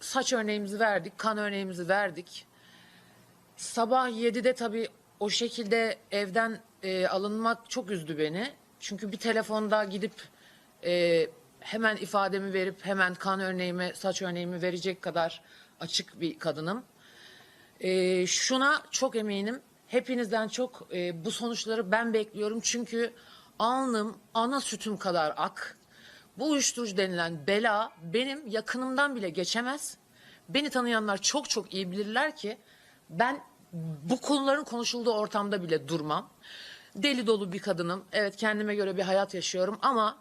saç örneğimizi verdik, kan örneğimizi verdik. Sabah 7'de tabii o şekilde evden e, alınmak çok üzdü beni. Çünkü bir telefonda gidip e, hemen ifademi verip hemen kan örneğimi, saç örneğimi verecek kadar açık bir kadınım. E, şuna çok eminim. Hepinizden çok e, bu sonuçları ben bekliyorum. Çünkü alnım ana sütüm kadar ak. Bu uyuşturucu denilen bela benim yakınımdan bile geçemez. Beni tanıyanlar çok çok iyi bilirler ki ben bu konuların konuşulduğu ortamda bile durmam. Deli dolu bir kadınım. Evet kendime göre bir hayat yaşıyorum ama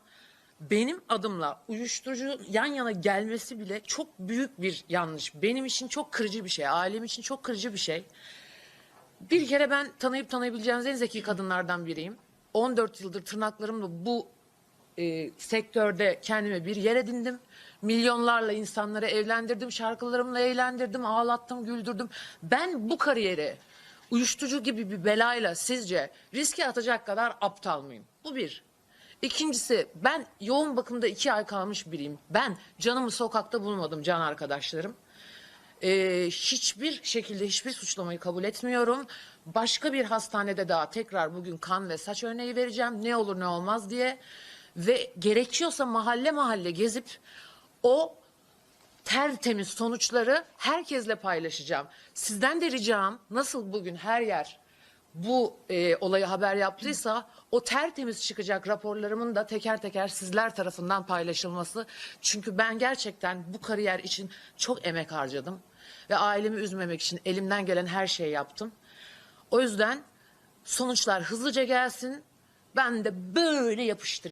benim adımla uyuşturucu yan yana gelmesi bile çok büyük bir yanlış. Benim için çok kırıcı bir şey. Ailem için çok kırıcı bir şey. Bir kere ben tanıyıp tanıyabileceğiniz en zeki kadınlardan biriyim. 14 yıldır tırnaklarımla bu e, sektörde kendime bir yer edindim. Milyonlarla insanları evlendirdim, şarkılarımla eğlendirdim, ağlattım, güldürdüm. Ben bu kariyeri uyuşturucu gibi bir belayla sizce riske atacak kadar aptal mıyım? Bu bir. İkincisi ben yoğun bakımda iki ay kalmış biriyim. Ben canımı sokakta bulmadım can arkadaşlarım. Ee, hiçbir şekilde hiçbir suçlamayı kabul etmiyorum. Başka bir hastanede daha tekrar bugün kan ve saç örneği vereceğim. Ne olur ne olmaz diye. Ve gerekiyorsa mahalle mahalle gezip o tertemiz sonuçları herkesle paylaşacağım. Sizden de ricam nasıl bugün her yer bu e, olayı haber yaptıysa o tertemiz çıkacak raporlarımın da teker teker sizler tarafından paylaşılması. Çünkü ben gerçekten bu kariyer için çok emek harcadım ve ailemi üzmemek için elimden gelen her şeyi yaptım. O yüzden sonuçlar hızlıca gelsin. Ben de böyle yapıştırayım.